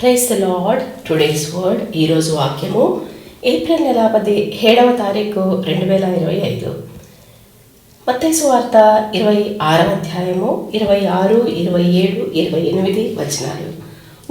Praise the lord today's word ఈరోజు వాక్యము April నెల పది ఏడవ తారీఖు రెండు వేల ఇరవై ఐదు. మత్తైసు వార్త ఇరవై ఆరవ అధ్యాయము ఇరవై ఆరు ఇరవై ఏడు ఇరవై ఎనిమిది వచనాలు.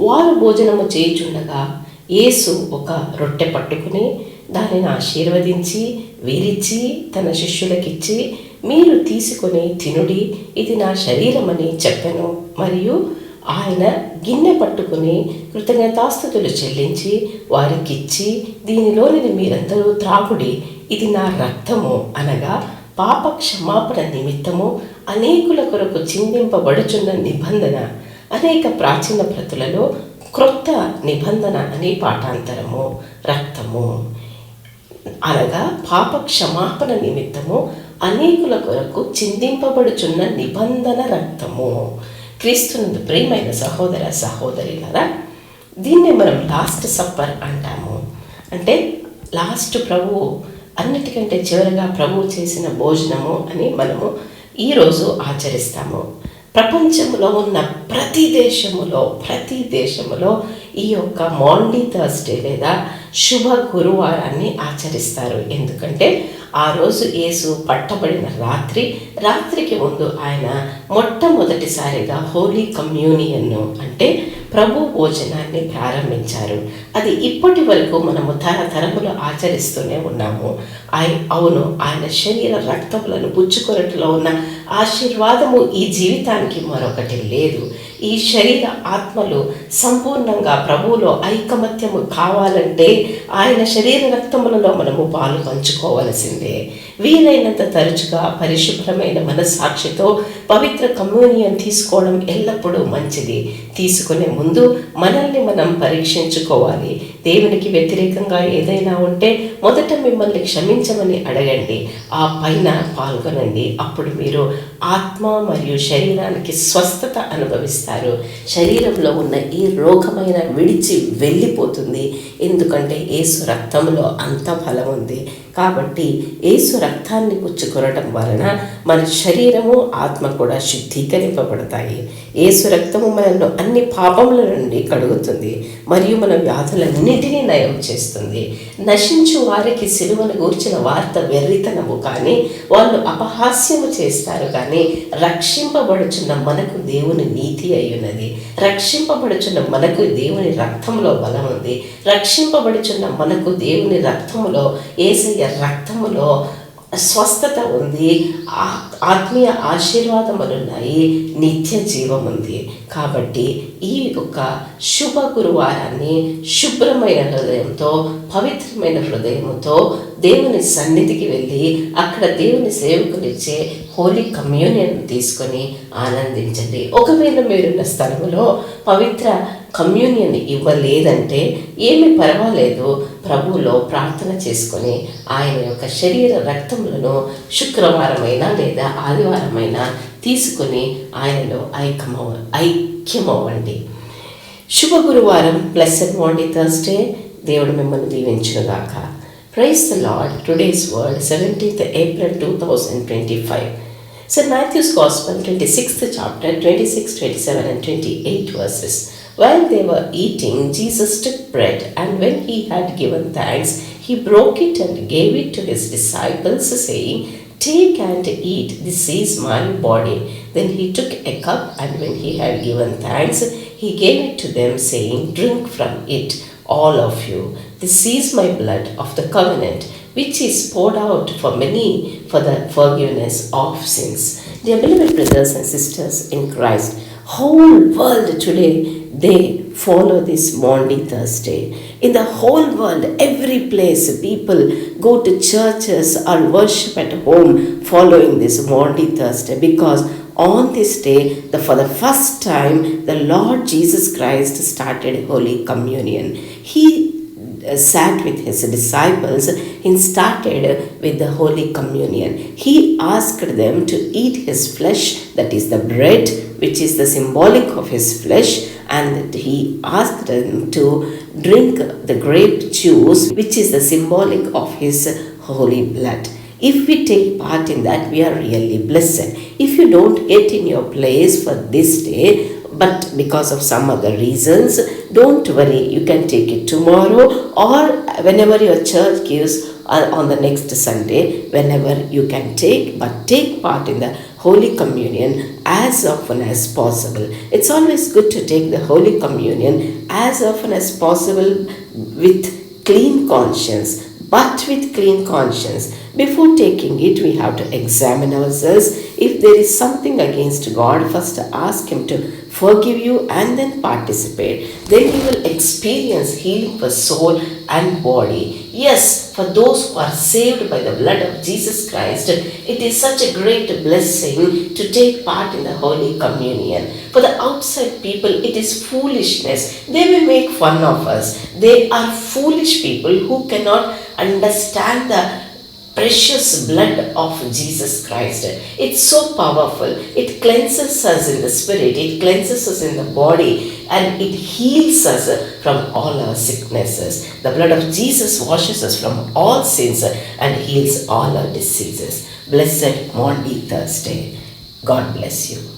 వారు భోజనము చేయుచుండగా యేసు ఒక రొట్టె పట్టుకుని దానిని ఆశీర్వదించి వీరిచ్చి తన శిష్యులకిచ్చి మీరు తీసుకొని తినుడి ఇది నా శరీరమని చెప్పెను. మరియు ఆయన గిన్నె పట్టుకుని కృతజ్ఞతాస్థుతులు చెల్లించి వారికిచ్చి దీనిలోనిది మీరందరూ త్రాగుడి ఇది నా రక్తము అనగా పాప క్షమాపణ నిమిత్తము అనేకుల కొరకు చిందింపబడుచున్న నిబంధన అనేక ప్రాచీన ప్రతులలో క్రొత్త నిబంధన అనే పాఠాంతరము రక్తము. అనగా పాప క్షమాపణ నిమిత్తము అనేకుల కొరకు చిందింపబడుచున్న నిబంధన రక్తము క్రీస్తునందు ప్రేమైన సహోదర సహోదరులారా దీన్నే మనం లాస్ట్ సప్పర్ అంటాము. అంటే లాస్ట్ ప్రభువు అన్నిటికంటే చివరిగా ప్రభువు చేసిన భోజనము అని మనము ఈరోజు ఆచరిస్తాము. ప్రపంచంలో ఉన్న ప్రతి దేశములో ప్రతి దేశములో ఈ యొక్క మాండీ థర్స్డే లేదా శుభ గురువారాన్ని ఆచరిస్తారు. ఎందుకంటే ఆ రోజు యేసు పట్టబడిన రాత్రి రాత్రికి ముందు ఆయన మొట్టమొదటిసారిగా హోలీ కమ్యూనియన్ను అంటే ప్రభు భోజనాన్ని ప్రారంభించారు. అది ఇప్పటి వరకు మనము తరతరములు ఆచరిస్తూనే ఉన్నాము. ఆయన అవును ఆయన శరీర రక్తములను పుచ్చుకొనట్లో ఉన్న ఆశీర్వాదము ఈ జీవితానికి మరొకటి లేదు. ఈ శరీర ఆత్మలు సంపూర్ణంగా ప్రభువులో ఐకమత్యము కావాలంటే ఆయన శరీర రక్తములలో మనము పాలు పంచుకోవలసిందే. వీలైనంత తరచుగా పరిశుభ్రమైన మనస్సాక్షితో పవిత్ర కమ్యూనియన్ తీసుకోవడం ఎల్లప్పుడూ మంచిది. తీసుకునే ముందు మనల్ని మనం పరీక్షించుకోవాలి. దేవునికి వ్యతిరేకంగా ఏదైనా ఉంటే మొదట మిమ్మల్ని క్షమించమని అడగండి. ఆ పైన పాల్గొనండి. అప్పుడు మీరు ఆత్మ మరియు శరీరానికి స్వస్థత అనుభవిస్తారు. శరీరంలో ఉన్న ఈ రోగమైన విడిచి వెళ్ళిపోతుంది. ఎందుకంటే ఏసు రక్తంలో అంత బలం ఉంది. కాబట్టి ఏసు రక్తాన్ని పుచ్చుకొనడం వలన మన శరీరము ఆత్మ కూడా శుద్ధీకరింపబడతాయి ఏసు రక్తము మనల్ని అన్ని పాపముల నుండి కడుగుతుంది. మరియు మన వ్యాధులన్నిటినీ నయం చేస్తుంది. నశించు వారికి సిలువను గూర్చిన వార్త వెర్రితనము కానీ వాళ్ళు అపహాస్యము చేస్తారు కానీ రక్షింపబడుచున్న మనకు దేవుని నీతి అయ్యున్నది. రక్షింపబడుచున్న మనకు దేవుని రక్తంలో బలం ఉంది. రక్షింపబడుచున్న మనకు దేవుని రక్తములో ఏసయ్య రక్తములో స్వస్థత ఉంది ఆత్మీయ ఆశీర్వాదములున్నాయి నిత్య జీవం ఉంది కాబట్టి ఈ యొక్క శుభ గురువారాన్ని శుభ్రమైన హృదయంతో పవిత్రమైన హృదయంతో దేవుని సన్నిధికి వెళ్ళి అక్కడ దేవుని సేవకునిచ్చే హోలీ కమ్యూనియన్ తీసుకొని ఆనందించండి. ఒకవేళ మీరున్న స్థలంలో పవిత్ర కమ్యూనియన్ ఇవ్వలేదంటే ఏమి పర్వాలేదు. ప్రభువులో ప్రార్థన చేసుకొని ఆయన యొక్క శరీర రక్తములను శుక్రవారమైనా లేదా ఆదివారమైనా తీసుకొని ఆయనలో ఐక్యమవ ఐక్యమవ్వండి. శుభ గురువారం ప్లస్ అండ్ మాండీ థర్స్డే దేవుడు మిమ్మల్ని దీవించుగాక praise the lord today's world seventeenth April two thousand twenty five so Matthew's Gospel, 26th chapter, 26, 27, and 28 verses. While they were eating, Jesus took bread, and when he had given thanks, he broke it and gave it to his disciples, saying, Take and eat, this is my body. Then he took a cup, and when he had given thanks, he gave it to them, saying, Drink from it, all of you. This is my blood of the covenant, which is poured out for many for the forgiveness of sins. Dear beloved brothers and sisters in Christ, whole world today they follow this Maundy Thursday. In the whole world, every place people go to churches or worship at home following this Maundy Thursday because on this day, the, for the first time, the Lord Jesus Christ started Holy Communion. He Uh, sat with his disciples and started with the Holy Communion. He asked them to eat his flesh, that is the bread, which is the symbolic of his flesh, and he asked them to drink the grape juice, which is the symbolic of his holy blood. If we take part in that, we are really blessed. If you don't get in your place for this day, but because of some other reasons, don't worry, you can take it tomorrow or whenever your church gives uh, on the next Sunday, whenever you can take, but take part in the Holy Communion as often as possible. It's always good to take the Holy Communion as often as possible with clean conscience but with clean conscience. Before taking it, we have to examine ourselves. If there is something against God, first ask Him to forgive you and then participate. Then you will experience healing for soul and body. Yes, for those who are saved by the blood of Jesus Christ, it is such a great blessing to take part in the Holy Communion. For the outside people, it is foolishness. They may make fun of us. They are foolish people who cannot understand the precious blood of Jesus Christ. It's so powerful. It cleanses us in the spirit, it cleanses us in the body, and it heals us from all our sicknesses. The blood of Jesus washes us from all sins and heals all our diseases. Blessed Maundy Thursday. God bless you.